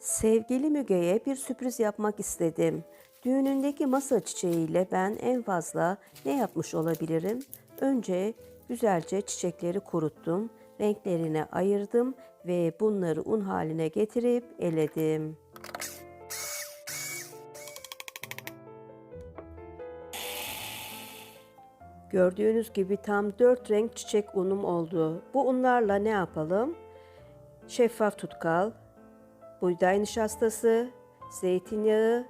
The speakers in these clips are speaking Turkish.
Sevgili Müge'ye bir sürpriz yapmak istedim. Düğünündeki masa çiçeğiyle ben en fazla ne yapmış olabilirim? Önce güzelce çiçekleri kuruttum, renklerine ayırdım ve bunları un haline getirip eledim. Gördüğünüz gibi tam 4 renk çiçek unum oldu. Bu unlarla ne yapalım? Şeffaf tutkal, buğday nişastası, zeytinyağı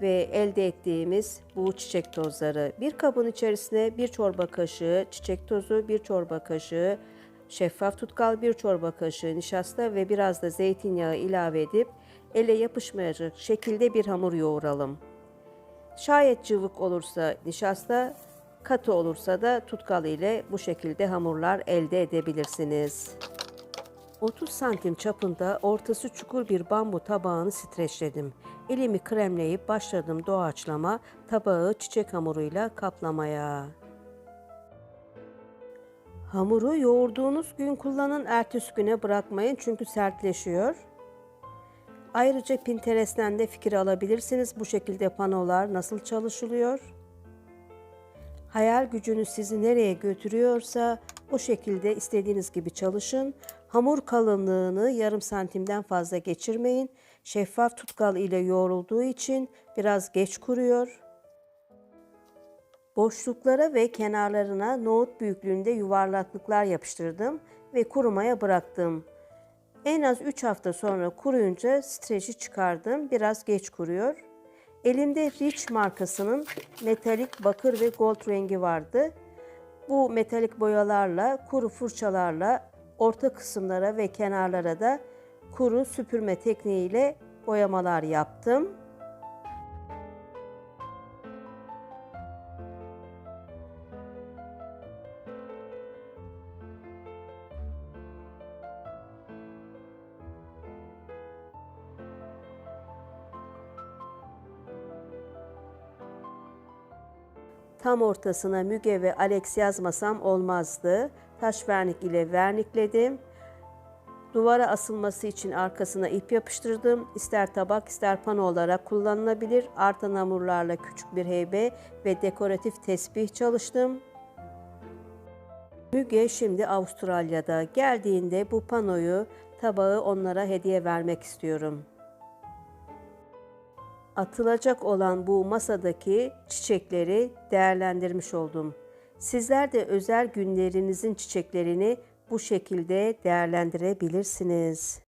ve elde ettiğimiz bu çiçek tozları. Bir kabın içerisine bir çorba kaşığı çiçek tozu, bir çorba kaşığı şeffaf tutkal, bir çorba kaşığı nişasta ve biraz da zeytinyağı ilave edip ele yapışmayacak şekilde bir hamur yoğuralım. Şayet cıvık olursa nişasta, katı olursa da tutkal ile bu şekilde hamurlar elde edebilirsiniz. 30 santim çapında ortası çukur bir bambu tabağını streçledim. Elimi kremleyip başladım doğaçlama tabağı çiçek hamuruyla kaplamaya. Hamuru yoğurduğunuz gün kullanın, ertesi güne bırakmayın çünkü sertleşiyor. Ayrıca Pinterest'ten de fikir alabilirsiniz. Bu şekilde panolar nasıl çalışılıyor? Hayal gücünüz sizi nereye götürüyorsa o şekilde istediğiniz gibi çalışın. Hamur kalınlığını yarım santimden fazla geçirmeyin. Şeffaf tutkal ile yoğrulduğu için biraz geç kuruyor. Boşluklara ve kenarlarına nohut büyüklüğünde yuvarlaklıklar yapıştırdım ve kurumaya bıraktım. En az 3 hafta sonra kuruyunca streçi çıkardım. Biraz geç kuruyor. Elimde Rich markasının metalik bakır ve gold rengi vardı. Bu metalik boyalarla, kuru fırçalarla orta kısımlara ve kenarlara da kuru süpürme tekniğiyle boyamalar yaptım. Tam ortasına Müge ve Alex yazmasam olmazdı. Taş vernik ile vernikledim. Duvara asılması için arkasına ip yapıştırdım. İster tabak ister pano olarak kullanılabilir. Artan hamurlarla küçük bir heybe ve dekoratif tesbih çalıştım. Müge şimdi Avustralya'da. Geldiğinde bu panoyu, tabağı onlara hediye vermek istiyorum atılacak olan bu masadaki çiçekleri değerlendirmiş oldum. Sizler de özel günlerinizin çiçeklerini bu şekilde değerlendirebilirsiniz.